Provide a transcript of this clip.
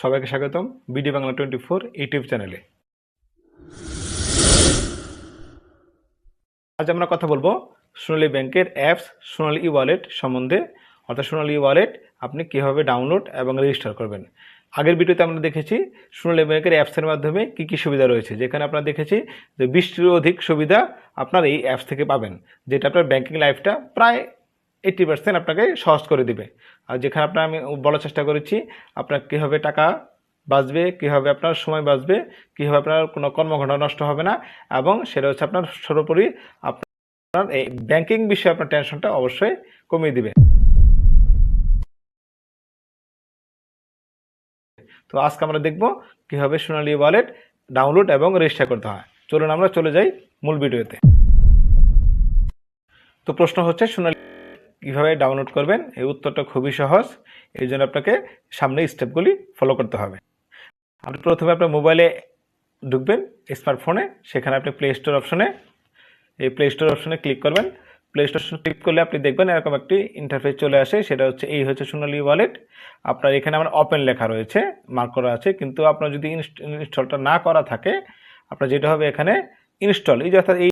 সবাইকে স্বাগতম BD Bangla twenty four YouTube চ্যানেলে। আজ আমরা কথা বলব সোনালী ব্যাংকের অ্যাপস, সোনালী ই ওয়ালেট সম্বন্ধে। অর্থাৎ সোনালী ই ওয়ালেট আপনি কীভাবে ডাউনলোড এবং রেজিস্টার করবেন। আগের ভিডিওতে আমরা দেখেছি সোনালী ব্যাংকের অ্যাপসের মাধ্যমে কী কী সুবিধা রয়েছে। যেখানে আপনারা দেখেছি যে বিশটিরও অধিক সুবিধা আপনার এই অ্যাপস থেকে পাবেন, যেটা আপনার ব্যাংকিং লাইফটা প্রায় এইট্টি পার্সেন্ট আপনাকে সহজ করে দিবে। আর যেখানে আপনার আমি বলার চেষ্টা করেছি, আপনার কীভাবে টাকা বাঁচবে, কীভাবে আপনার সময় বাঁচবে, কীভাবে আপনার কোনো কর্মঘণ্টা নষ্ট হবে না, এবং সেটা হচ্ছে আপনার সর্বোপরি আপনার এই ব্যাংকিং বিষয়ে আপনার টেনশনটা অবশ্যই কমিয়ে দিবে। তো আজকে আমরা দেখব কীভাবে সোনালি ওয়ালেট ডাউনলোড এবং রেজিস্টার করতে হয়। চলুন আমরা চলে যাই মূল ভিডিওতে। তো প্রশ্ন হচ্ছে, সোনালী কীভাবে ডাউনলোড করবেন? এই উত্তরটা খুবই সহজ। এই জন্য আপনাকে সামনে স্টেপগুলি ফলো করতে হবে। আপনি প্রথমে আপনার মোবাইলে ঢুকবেন স্মার্টফোনে সেখানে আপনি প্লে স্টোর অপশনে এই প্লে স্টোর অপশনে ক্লিক করবেন। প্লে স্টোর ক্লিক করলে আপনি দেখবেন এরকম একটি ইন্টারফেস চলে আসে। সেটা হচ্ছে, এই হচ্ছে সোনালি ওয়ালেট আপনার এখানে আমার ওপেন লেখা রয়েছে মার্ক করা আছে। কিন্তু আপনার যদি ইনস্টলটা না করা থাকে, আপনার যেটা হবে এখানে ইনস্টল এই যে অর্থাৎ এই